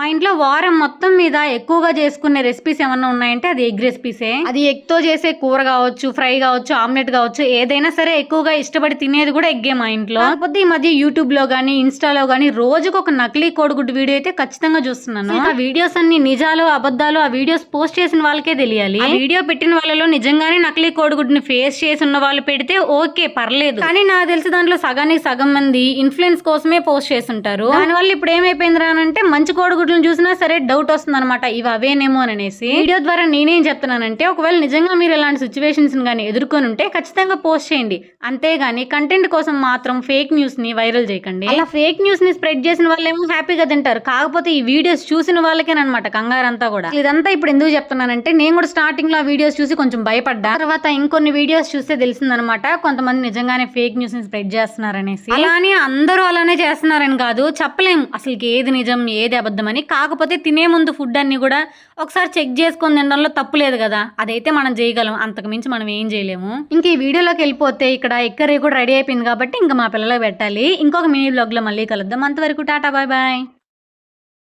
మా ఇంట్లో వారం మొత్తం మీద ఎక్కువగా చేసుకునే రెసిపీస్ ఏమన్నా ఉన్నాయంటే అది ఎగ్ రెసిపీసే అది ఎగ్తో చేసే కూర కావచ్చు ఫ్రై కావచ్చు ఆమ్లెట్ కావచ్చు ఏదైనా సరే ఎక్కువగా ఇష్టపడి తినేది కూడా ఎగ్గే మా ఇంట్లో. కాకపోతే ఈ మధ్య యూట్యూబ్లో గానీ ఇన్స్టాలో గానీ రోజుకు ఒక నకిలీ కోడిగుడ్డు వీడియో అయితే ఖచ్చితంగా చూస్తున్నాను. ఆ వీడియోస్ అన్ని నిజాలు అబద్ధాలు ఆ వీడియోస్ పోస్ట్ చేసిన వాళ్ళకే తెలియాలి. వీడియో పెట్టిన వాళ్ళలో నిజంగానే నకిలీ కోడిగుడ్డుని ఫేస్ చేసి ఉన్న వాళ్ళు పెడితే ఓకే పర్లేదు. కానీ నాకు తెలిసి దాంట్లో సగానికి సగం మంది ఇన్ఫ్లుయెన్స్ కోసమే పోస్ట్ చేస్తుంటారు. దానివల్ల ఇప్పుడు ఏమైపోయింది అంటే మంచి కోడిగుడ్లను చూసినా సరే డౌట్ వస్తుంది అనమాట ఇవి అవేనేమో అని అనేసి. వీడియో ద్వారా నేనేం చెప్తున్నానంటే ఒకవేళ నిజంగా మీరు ఇలాంటి సిచ్యువేషన్స్ కానీ ఎదుర్కొని ఉంటే ఖచ్చితంగా పోస్ట్ చేయండి. అంతేగాని కంటెంట్ కోసం మాత్రం ఫేక్ న్యూస్ని వైరల్ చేయకండి. అలా ఫేక్ న్యూస్ని స్ప్రెడ్ చేసిన వాళ్ళేమో హ్యాపీగా తింటారు. కాకపోతే ఈ వీడియోస్ చూసిన వాళ్ళకేనమాట కంగారంతా కూడా. ఇదంతా ఇప్పుడు ఎందుకు చెప్తున్నానంటే నేను కూడా స్టార్టింగ్లో ఆ వీడియోస్ చూసి కొంచెం భయపడ్డా. తర్వాత ఇంకొన్ని వీడియోస్ చూస్తే తెలిసిందనమాట కొంతమంది నిజంగానే ఫేక్ న్యూస్ని స్ప్రెడ్ చేస్తున్నారనేసి. అలా అని అందరూ అలానే చేస్తున్నారని కాదు చెప్పలేం. అసలు ఏది నిజం ఏది అబద్ధం అని కాకపోతే తినే ముందు ఫుడ్ అన్ని కూడా ఒకసారి చెక్ చేసుకొని తినడంలో తప్పు లేదు కదా. అదైతే మనం చేయగలం అంతకు మించి మనం ఏం చేయలేము ఇంక ఈ వీడియోలోకి వెళ్ళిపోతే ఇక్కడ ఎక్కరే కూడా రెడీ అయిపోయింది కాబట్టి ఇంకా మా పిల్లలకు పెట్టాలి. ఇంకొక మినీ బ్లాగ్లో మళ్ళీ కలుద్దాం. అంతవరకు టాటా బాయ్ బాయ్.